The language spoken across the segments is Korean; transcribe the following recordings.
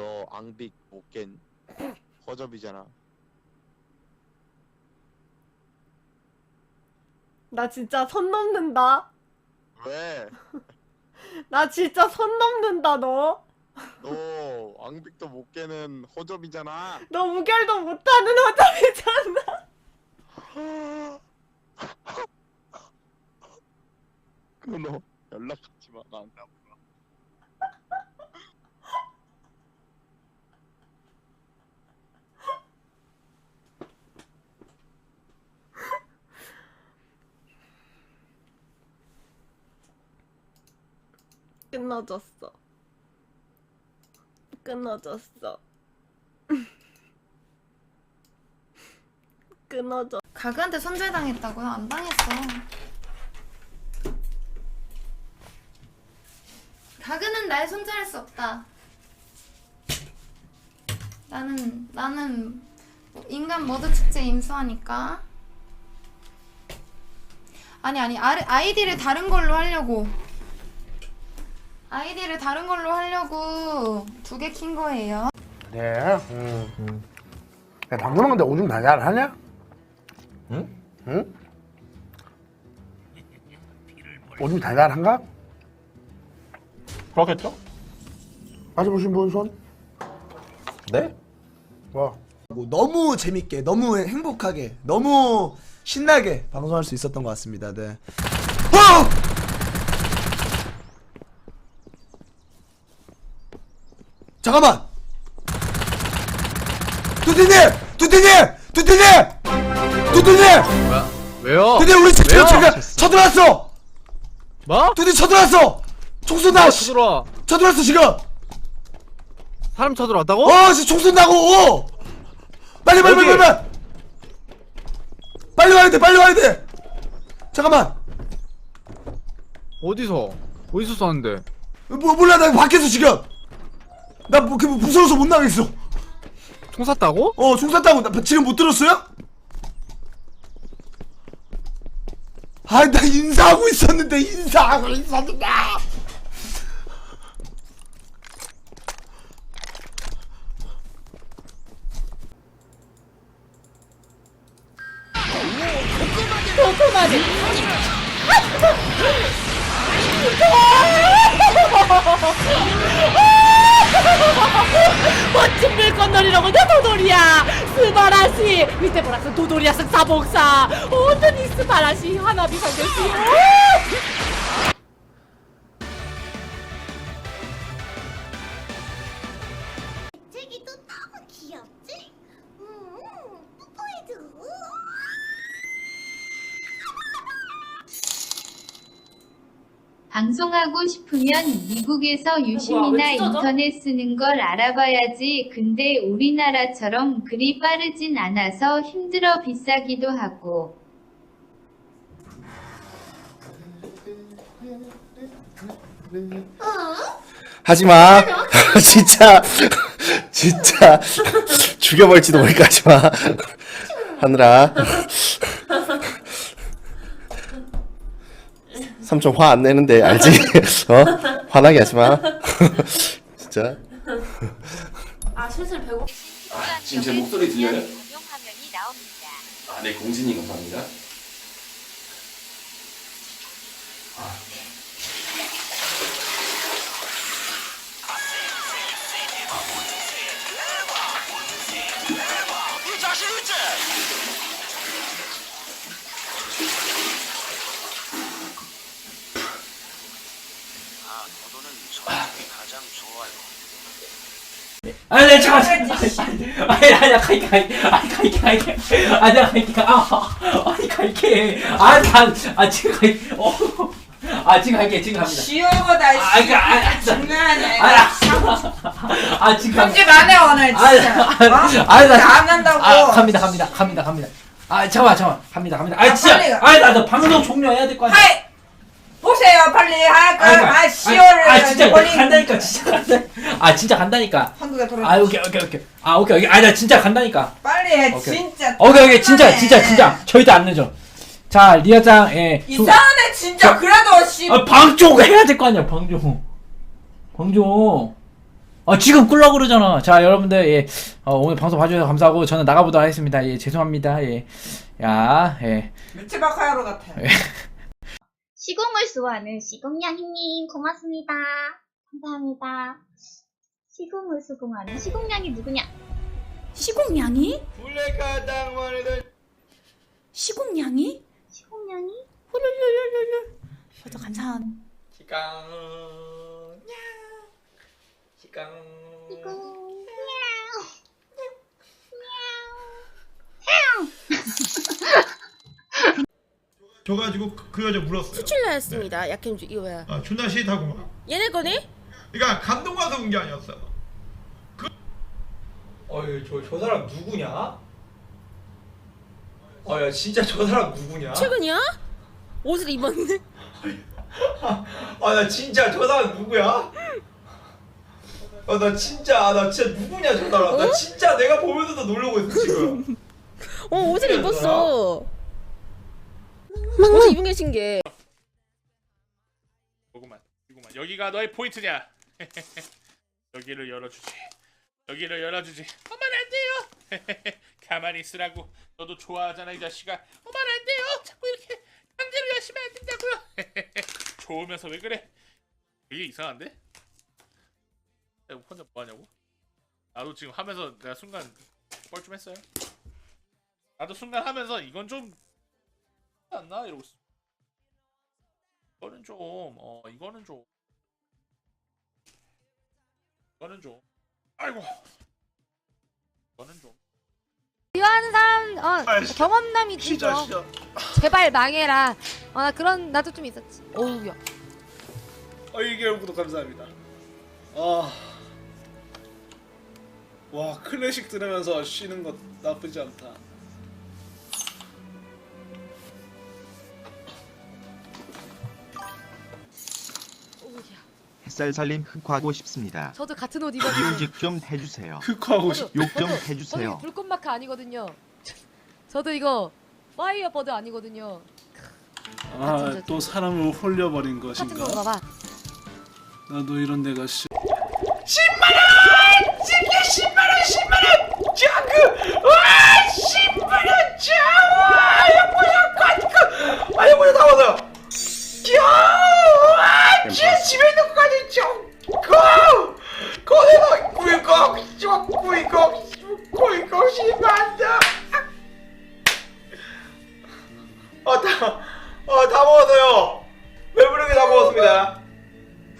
너 앙빅 못 깬 허접이잖아. 나 진짜 선 넘는다. 왜? 나 진짜 선 넘는다 너. 너 앙빅도 못 깨는 허접이잖아. 너 무결도 못하는 허접이잖아. 끊어. 연락하지 마. 나안 가. 끊어졌어. 끊어졌어. 끊어져. 가그한테 손절당했다고요? 안 당했어요. 가그는 날 손절할 수 없다. 나는 나는 인간 머드 축제 임수하니까. 아니 아니 아이디를 다른 걸로 하려고. 아이디를 다른 걸로 하려고 두 개 킨 거예요. 그래. 응. 야, 방금 근데 오줌 다 잘하냐? 응? 응? 오줌 다 잘한가? 그렇겠죠? 맞아보신 분 손? 네? 뭐? 뭐 너무 재밌게, 너무 행복하게, 너무 신나게 방송할 수 있었던 것 같습니다. 네. 어! 잠깐만. 두디님, 두디님, 두디님, 두디님, 뭐야? 왜요? 두디님 우리 집 왜요? 지금 쳐들어왔어. 뭐? 두디 쳐들어왔어. 총 쏜다. 씨. 쳐들어와? 쳐들어왔어 지금. 사람 쳐들어왔다고? 어, 지금 총 쏜다고. 어. 빨리 빨리 빨리 어디? 빨리. 빨리 와야 돼. 빨리 와야 돼. 잠깐만. 어디서? 어디서 쐈는데? 뭐 몰라 나 밖에서 지금. 나 뭐, 그 무서워서 못 나가겠어. 총 쐈다고? 어, 총 쐈다고 나 지금 못 들었어요? 아, 나 인사하고 있었는데 인사하고 있었는데. 스바라시 밑에 보라스 도돌이야 사복사. 온전히 스바라시 하나비 상대시 방송하고 싶으면 미국에서 유심이나 인터넷 쓰는 걸 알아봐야지. 근데 우리나라처럼 그리 빠르진 않아서 힘들어 비싸기도 하고. 하지마 진짜 진짜 죽여버릴지도 모르니까 하지마 하늘아 삼촌 화 안 내는데 알지? 어? 화나게 하지 마 진짜 아 슬슬 배고 지금 제 목소리 들려요? 공용 화면이 나옵니다. 아, 네 공진이 감사합니다 아 니 내 잠깐 아니 아니 갈게 갈게 아니 갈게 갈게 아니 내가 갈게 아 아니 갈게 아아 지금 갈게 어아 지금 갈게 지금 갑니다 지우보다 아 씨. 그니까 아. 아, 아 지금 편집 안해 오늘 아, 진짜. 어? 아, 나, 안 한다고. 아, 갑니다, 갑니다, 갑니다, 갑니다. 아, 잠깐만, 잠깐만, 갑니다, 갑니다. 아, 아, 진짜, 빨리 가. 아, 나, 나 방송 종료해야 될 거 아니야. 하이 보세요 빨리 할까? 그러니까, 아 시오를 아, 진짜 버린 간다니까, 진짜 간다. 아, 진짜 간다니까. 한국에 돌아. 아, 오케이, 오케이, 오케이. 아, 오케이, 오케이. 아, 나 진짜 간다니까. 빨리 해 오케이. 진짜. 오케이, 오케이, 진짜. 진짜, 진짜. 절대 안 늦어. 자, 리아짱, 예. 소- 이상하네 진짜. 그래도 씨. 아, 방종 해야 될 거 아니야, 방종. 방종. 아 지금 끌라 그러잖아. 자 여러분들 예 어, 오늘 방송 봐주셔서 감사하고 저는 나가보도록 하겠습니다. 예 죄송합니다. 예. 야 예. 미치바카야로 같아. 시공을 수호하는 시공냥이님 고맙습니다. 감사합니다. 시공을 수공하는 시공냥이 누구냐? 시공냥이? 시공냥이? 시공냥이? 훌훌훌훌훌. 저도 감사한. 시공. 줘가지고 그, 그 여자 물었어요. 수출나였습니다. 약행주 이거야. 아 존나 싫다고만. 얘네 거네? 그러니까 감동 와서 온 게 아니었어. 어이 저, 저 사람 누구냐? 어야 진짜 저 사람 누구냐? 최근이야? 옷을 입었네. 아 나 진짜 저 사람 누구야? 아 나 진짜 아, 나 진짜 누구냐 저 사람 나 진짜 내가 보면서도 놀라고 있어 지금 어 옷을 누구야, 입었어. 옷을 입은 게 신기해. 보구만, 보구만. 여기가 너의 포인트냐? 여기를 열어주지. 여기를 열어주지. 어만 안 돼요. 가만히 있으라고. 너도 좋아하잖아 이 자식아. 어만 안 돼요. 자꾸 이렇게 강제로 열심히 안 된다고요. 좋으면서 왜 그래? 되게 이상한데? 야, 혼자 뭐 하냐고? 나도 지금 하면서 내가 순간 뻘쭘했어요. 나도 순간 하면서 이건 좀 안나 이러고 있어. 이거는 좀, 어, 이거는 좀, 이거는 좀, 아이고, 이거는 좀. 좋아하는 사람 어 경험담이 있죠. 제발 망해라. 어 나 그런 나도 좀 있었지. 어우야. 어 이게 구독 감사합니다. 아. 와 클래식 들으면서 쉬는 것 나쁘지 않다. 햇살 살림 흑화하고 싶습니다 저도 같은 옷 입었는데. 뮤직 좀 해주세요 흑화하고 싶. 욕좀 저도 해주세요 불꽃 마크 아니거든요. 저도 이거 파이어 버드 아니거든요. 아또 사람을 홀려버린 같은 것인가? 거 봐봐. 나도 이런 데가 싫. 아니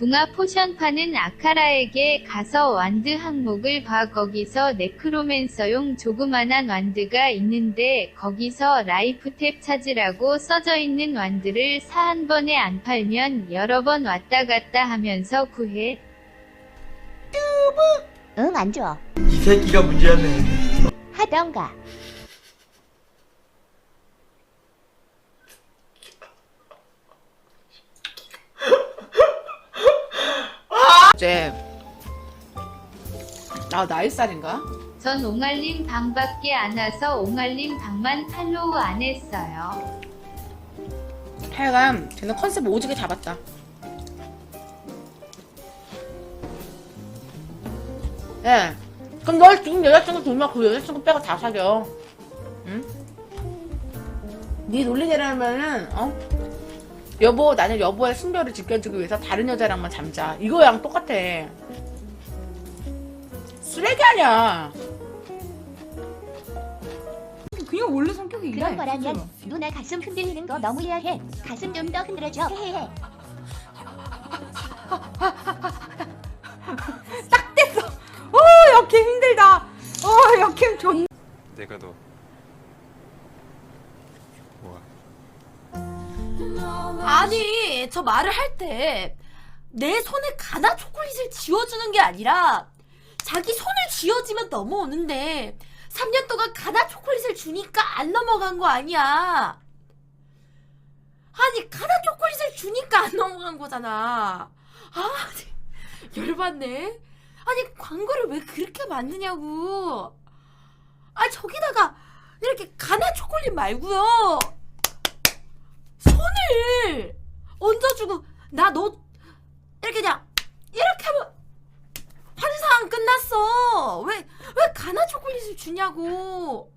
붕아 포션 파는 아카라에게 가서 완드 항목을 봐 거기서 네크로맨서용 조그만한 완드가 있는데 거기서 라이프탭 찾으라고 써져 있는 완드를 사 한 번에 안 팔면 여러 번 왔다 갔다 하면서 구해 응, 안 줘. 이 새끼가 문제였네 하던가. 쟤. 아 나일살인가? 전 옹알림 방밖에 안 와서 옹알림 방만 팔로우 안 했어요. 하여간 쟤는 컨셉 오지게 잡았다. 예. 그럼 널 지금 여자친구 두면 그 여자친구 빼고 다 사겨. 응? 네 논리 대로면은 어? 여보 나는 여보의 순결을 지켜주기 위해서 다른 여자랑만 잠자. 이거랑 똑같아. 쓰레기 아니야. 그냥 원래 성격이 이래. 그런 거라면 누나 가슴 흔들리는 거 너무 야해. 가슴 좀 더 흔들어줘. 헤헤헤. 저 말을 할 때 내 손에 가나 초콜릿을 쥐어주는 게 아니라 자기 손을 쥐어주면 넘어오는데 3년 동안 가나 초콜릿을 주니까 안 넘어간 거 아니야. 아니 가나 초콜릿을 주니까 안 넘어간 거잖아. 아 열받네. 아니 광고를 왜 그렇게 만드냐고. 아 저기다가 이렇게 가나 초콜릿 말고요 손을 얹어주고 나 너 이렇게 그냥 이렇게 하면 환상 끝났어. 왜, 왜 가나 초콜릿을 주냐고.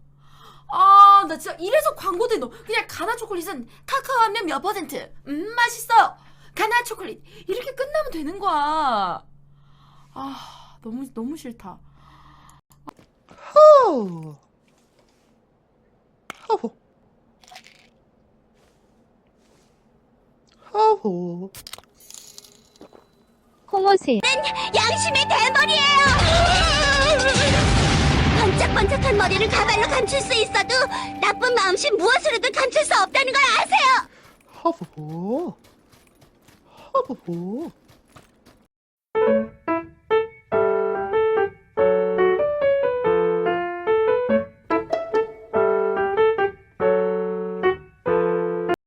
아, 나 진짜 이래서 광고들 너 그냥 가나 초콜릿은 카카오하면 몇 퍼센트? 음, 맛있어요. 가나 초콜릿. 이렇게 끝나면 되는 거야. 아, 너무, 너무 싫다. 후. 후. 후. 홍어새 양심의 대머리예요. 번쩍번쩍한 머리를 가발로 감출 수 있어도 나쁜 마음씨 무엇으로도 감출 수 없다는 걸 아세요? 허브. 허브.